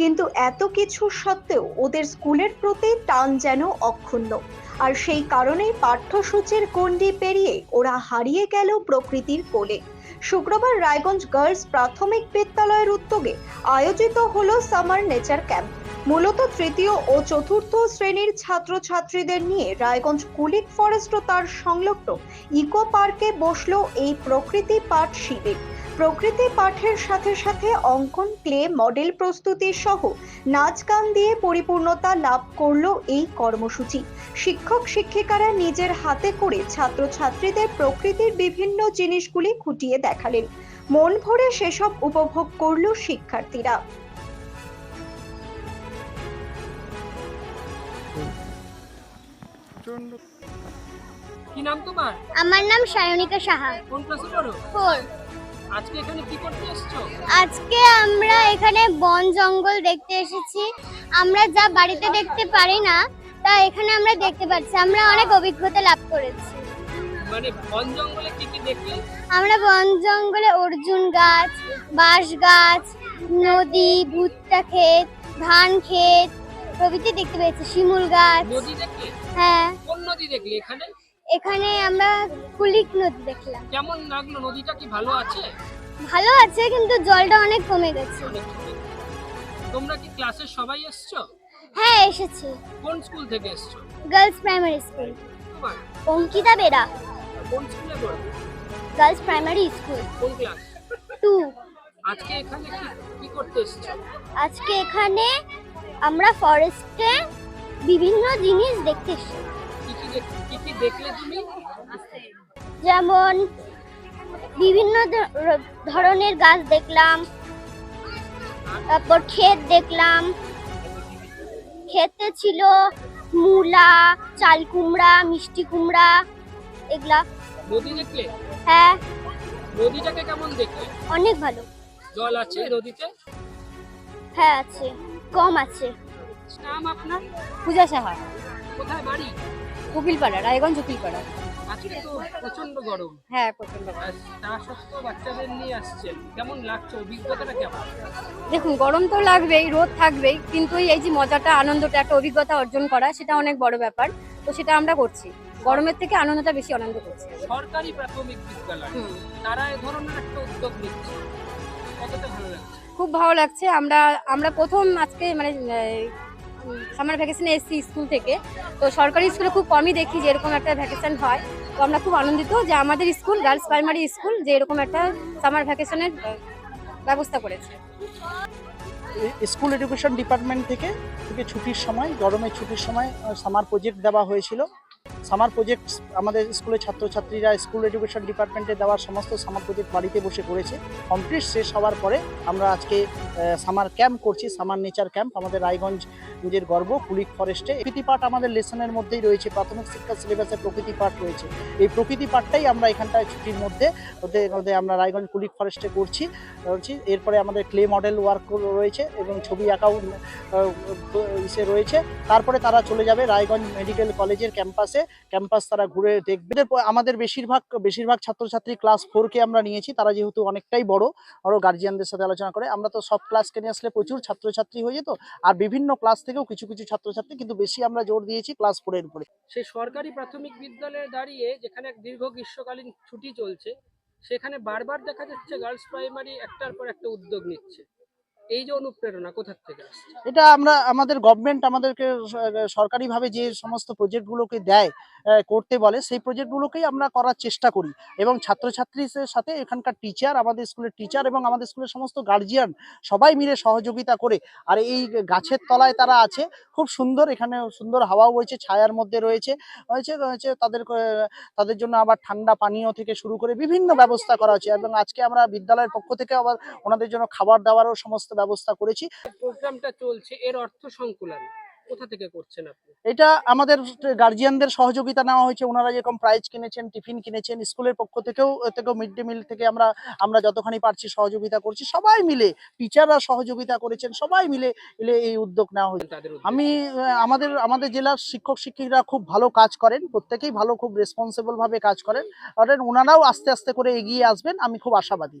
কিন্তু এত কিছু সত্ত্বেও ওদের স্কুলের প্রতি টান যেন অক্ষুণ্ণ। আর সেই কারণেই পাঠ্যসূচির গণ্ডি পেরিয়ে ওরা হারিয়ে গেল প্রকৃতির কোলে। শুক্রবার রায়গঞ্জ গার্লস প্রাথমিক বিদ্যালয়ের উদ্যোগে আয়োজিত হলো সামার নেচার ক্যাম্প। মূলত তৃতীয় ও চতুর্থ শ্রেণির ছাত্রছাত্রীদের নিয়ে রায়গঞ্জ কুলিক ফরেস্ট ও তার সংলগ্ন ইকো পার্কে বসল এই প্রকৃতি পাঠ শিবির। প্রকৃতি পাঠের সাথে সাথে অঙ্কন ক্লে মডেল প্রস্তুতি সহ নাচ গান দিয়ে পরিপূর্ণতা লাভ করল এই কর্মসূচি। শিক্ষক শিক্ষিকারা নিজের হাতে করে ছাত্রছাত্রীদের প্রকৃতির বিভিন্ন জিনিসগুলি খুঁটিয়ে দেখালেন। মন ভরে সেসব উপভোগ করল শিক্ষার্থীরা। কি নাম তোমার? আমার নাম সায়নিকা সাহা। কোন ক্লাসে পড়ো? ফোর। আজকে এখানে কি করতে এসছো? আজকে আমরা এখানে বন জঙ্গল দেখতে এসেছি। আমরা যা বাড়িতে দেখতে পারি না তা এখানে আমরা দেখতে পাচ্ছি। আমরা অনেক অভিজ্ঞতা লাভ করেছি। মানে বন জঙ্গলে কি কি দেখলে? আমরা বন জঙ্গলে অর্জুন গাছ বাঁশ গাছ নদী ভুট্টা ক্ষেত ধান ক্ষেত প্রভৃতি দেখতে পেয়েছি। শিমুল গাছ। নদী দেখলে? হ্যাঁ। কোন নদী দেখলে এখানে? এখানে আমরা কুলিক নদী দেখলাম। কেমন লাগল? নদীটা কি ভালো আছে? ভালো আছে কিন্তু জলটা অনেক কমে গেছে। তোমরা কি ক্লাসের সবাই এসছো? হ্যাঁ এসেছি। কোন স্কুল থেকে এসছো? Girls primary school. তোমার? অঙ্কিতা বেরা। কোন স্কুলে পড়ো? Girls primary school. কোন ক্লাস? টু। আজকে এখানে কি কি করতে এসছো? আজকে এখানে আমরা ফরেস্টে বিভিন্ন জিনিস দেখতে এসেছি। কি কি দেখ- কি কি দেখলে তুমি? যেমন বিভিন্ন ধরনের গাছ দেখলাম তারপর ক্ষেত দেখলাম। ক্ষেতে ছিল মূলা চাল কুমড়া মিষ্টি কুমড়া এগুলা। নদী দেখলে? হ্যাঁ। নদীটাকে কেমন দেখলে? অনেক ভালো। জল আছে নদীতে? হ্যাঁ আছে। কম আছে। নাম আপনার? পূজা সাহা। কোথায় বাড়ি? উকিলপাড়া রায়গঞ্জ উকিলপাড়া আজকে তো প্রচণ্ড গরম। হ্যাঁ প্রচণ্ড আর তা সত্ত্বেও বাচ্চাদের নিয়ে আসছেন। কেমন লাগছে? অভিজ্ঞতাটা কেমন? দেখুন গরম তো লাগবেই রোদ থাকবেই কিন্তু এই যে মজাটা আনন্দটা একটা অভিজ্ঞতা অর্জন করা সেটা অনেক বড় ব্যাপার। তো সেটা আমরা করছি। গরমের থেকে আনন্দটা বেশি আনন্দ করছি সরকারি প্রাথমিক বিদ্যালয় তারা এ ধরনের একটা উদ্যোগ নিচ্ছে। কতটা ভালো লাগছে? খুব ভালো লাগছে। আমরা আমরা প্রথম আজকে মানে সামার ভ্যাকেশানে এসেছি স্কুল থেকে। তো সরকারি স্কুলে খুব কমই দেখি যে এরকম একটা ভ্যাকেশান হয়। তো আমরা খুব আনন্দিত যে আমাদের স্কুল গার্লস প্রাইমারি স্কুল যে এরকম একটা সামার ভ্যাকেশনের ব্যবস্থা করেছে। স্কুল এডুকেশন ডিপার্টমেন্ট থেকে ছুটির সময় গরমের ছুটির সময় সামার প্রজেক্ট দেওয়া হয়েছিল। সামার প্রজেক্ট আমাদের স্কুলের ছাত্রছাত্রীরা স্কুল এডুকেশন ডিপার্টমেন্টে দেওয়ার সমস্ত সামার প্রজেক্ট বাড়িতে বসে করেছে কমপ্লিট শেষ হওয়ার পরে আমরা আজকে সামার ক্যাম্প করছি সামার নেচার ক্যাম্প আমাদের রায়গঞ্জ নিজের গর্ব কুলিক ফরেস্টে প্রকৃতি পাঠ আমাদের লেসনের মধ্যেই রয়েছে প্রাথমিক শিক্ষা সিলেবাসে প্রকৃতি পাঠ রয়েছে এই প্রকৃতি পাঠটাই আমরা এখানটায় ছুটির মধ্যে ওদের ওদের আমরা রায়গঞ্জ কুলিক ফরেস্টে করছি করছি এরপরে আমাদের ক্লে মডেল ওয়ার্ক রয়েছে এবং ছবি আঁকাও ইসে রয়েছে তারপরে তারা চলে যাবে রায়গঞ্জ মেডিকেল কলেজের ক্যাম্পাসে ক্যাম্পাস তারা ঘুরে দেখবে। আমাদের বেশিরভাগ বেশিরভাগ ছাত্রছাত্রী ক্লাস ফোরকে আমরা নিয়েছি। তারা যেহেতু অনেকটাই বড়, আরও গার্জিয়ানদের সাথে আলোচনা করে। আমরা তো সব ক্লাসকে নিয়ে আসলে প্রচুর ছাত্রছাত্রী হয়ে যেত। আর বিভিন্ন ক্লাস থেকেও কিছু কিছু ছাত্রছাত্রী কিন্তু বেশি আমরা জোর দিয়েছি ক্লাস ফোরের উপরে। সেই সরকারি প্রাথমিক বিদ্যালয়ে দাঁড়িয়ে যেখানে এক দীর্ঘ গ্রীষ্মকালীন ছুটি চলছে, সেখানে বারবার দেখা যাচ্ছে গার্লস প্রাইমারি একটার পর একটা উদ্যোগ নিচ্ছে। এই যে অনুপ্রেরণা কোথা থেকে এটা আমরা, আমাদের গভর্নমেন্ট আমাদেরকে সরকারিভাবে যে সমস্ত প্রজেক্টগুলোকে দেয় করতে বলে, সেই প্রজেক্টগুলোকেই আমরা করার চেষ্টা করি। এবং ছাত্রছাত্রীদের সাথে এখানকার টিচার আমাদের স্কুলের টিচার এবং আমাদের স্কুলের সমস্ত গার্জিয়ান সবাই মিলে সহযোগিতা করে। আর এই গাছের তলায় তারা আছে, খুব সুন্দর, এখানে সুন্দর হাওয়াও বইছে, ছায়ার মধ্যে রয়েছে। হয়েছে হয়েছে, তাদের তাদের জন্য আবার ঠান্ডা পানীয় থেকে শুরু করে বিভিন্ন ব্যবস্থা করা হচ্ছে। এবং আজকে আমরা বিদ্যালয়ের পক্ষ থেকে আবার ওনাদের জন্য খাবার দাবারও সমস্ত ব্যবস্থা করেছি। প্রোগ্রামটা চলছে এর অর্থ সংকুলন। কোথা থেকে করছেন আপনি? এটা আমাদের গার্জিয়ানদের সহযোগিতা নেওয়া হয়েছে। ওনারা যেরকম প্রাইজ কিনেছেন টিফিন কিনেছেন স্কুলের পক্ষ থেকেও থেকেও মিড ডে মিল থেকে আমরা আমরা যতখানি পারছি সহযোগিতা করছি। সবাই মিলে টিচাররা সহযোগিতা করেছেন সবাই মিলে মিলে এই উদ্যোগ নেওয়া হয়েছে। আমি আমাদের আমাদের জেলার শিক্ষক শিক্ষিকারা খুব ভালো কাজ করেন প্রত্যেকেই ভালো খুব রেসপন্সিবল ভাবে কাজ করেন। আর ওনারাও আস্তে আস্তে করে এগিয়ে আসবেন আমি খুব আশাবাদী।